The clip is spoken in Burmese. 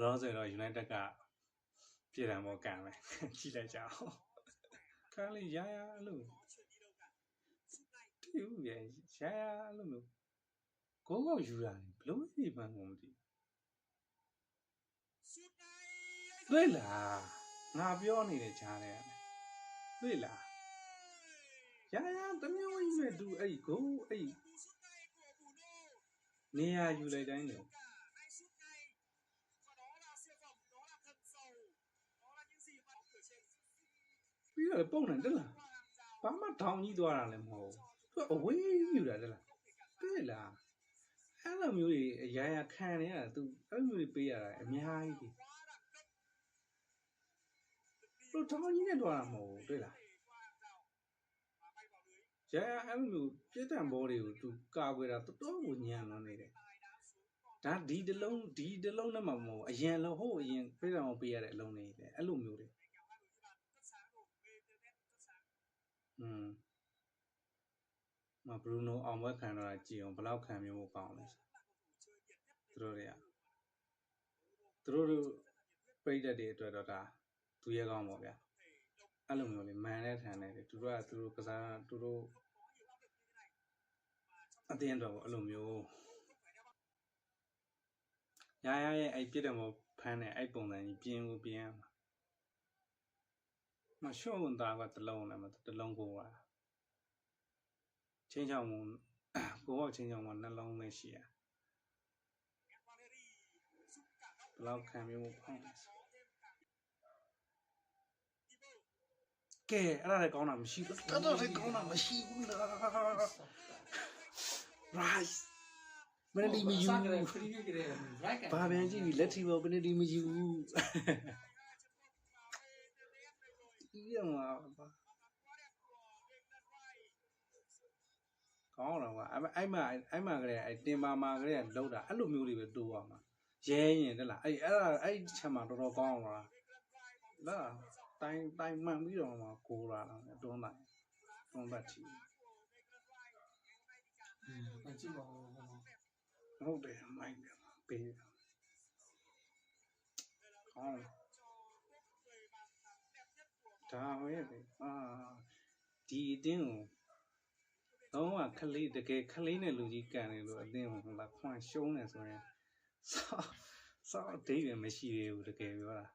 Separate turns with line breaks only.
လောလောဆယ်တော့ United ကပြည်တယ်မောကန်မယ်ကြည့်လိုက်ကြအောင်ခန်းလေးရရအဲ့လိုတူရဲ့ရရအဲ့လိုမျိုးကိုကောယူတာဘလို့ဒီမှန်းကိုမသိတွေ့လားငါပြောနေတဲ့ခြားတယ်တွေ့လားရရတမျိုးကြီးမဲ့သူအဲ့ကိုအဲ့နေရာယူလိုက်တိုင်းလေ ပြီးတော့ပုံနေတယ်လားဘာမှထောင်ကြီးသွားတာလည်းမဟုတ်သူအဝေးယူတာတယ်လားတွေ့လားအဲ့လိုမျိုးကြီးအရာရာခံနေရတာသူအဲ့လိုမျိုးကြီးပေးရတာအများကြီးသူထောင်ကြီးနဲ့သွားတာမဟုတ်တွေ့လားရရအဲ့လိုမျိုးပြည့်တံဘောတွေကိုသူကာကွယ်တာတော်တော်ကိုညံလာနေတယ်ဒါဒီတလုံးဒီတလုံးနဲ့မှမဟုတ်အရင်လုံးဟိုအရင်ပြည့်တံဘောပေးရတဲ့အလုံးတွေလေအဲ့လိုမျိုးတွေ อืมမဘရူနိုအောင်ဘွဲခံတော့ကြည်အောင်ဘယ်လောက်ခံမျိုးကိုကောင်းလဲသူတို့တွေကသူတို့တို့ပြိတ္တတွေအတွက်တော့ဒါသူရဲကောင်းပါဗျာအဲ့လိုမျိုးလေးမန်တဲ့ထန်နေတယ်သူတို့ကသူတို့ကစားသူတို့အတင်းတော့အဲ့လိုမျိုးရရရဲ့အဲ့ပြစ်တယ်မဖမ်းတဲ့အဲ့ပုံစံကြီးပြင်းကိုပြင်းမှာ မရှော့ဝန်သားကတလုံးနဲ့မတလုံးကိုပါချင်းချောင်းကိုကိုကချင်းချောင်းမှာနှလုံးနဲ့ရှိရဘယ်လောက်ခံမျိုးဖောင်းလဲကဲအဲ့ဒါလည်းကောင်းတာမရှိဘူးတော်တော်လည်းကောင်းတာမရှိဘူးလား rice မင်းဒီမယူ
Sacre frío que de raca.
ဘာပြန်ကြည့်ပြီလက်ထီပေါ်ဘယ်နဲ့ဒီမယူ ဘူးဒီရမှာပါကောင်းတော့ကွာအဲ့အဲ့မှာအဲ့မှာကလေးအဲ့တင်ပါမှာကလေးကလောက်တာအဲ့လိုမျိုးတွေပဲတိုးရမှာရဲရင်တက်လားအဲ့အဲ့ဒါအဲ့ချက်မှာတော်တော်ကောင်းတော့လားလာတိုင်းတိုင်းမှန်ပြီးတော့မှကိုလာတော့တွန်းတိုင်းတွန်းတတ်ချီ
Con chico.
ဟုတ်တယ်မိုက်တယ်ပေးကောင်း ဒါပဲလေအာဒီအတင်းကိုတော့ကခလေးတကယ်ခလေးနဲ့လူကြီးကန်နေလို့အတင်းကိုဟိုလာခွန်ရှုံးနေဆိုရင်စောစောအတိတ်ပဲမရှိသေးဘူးတကယ်ပြောတာ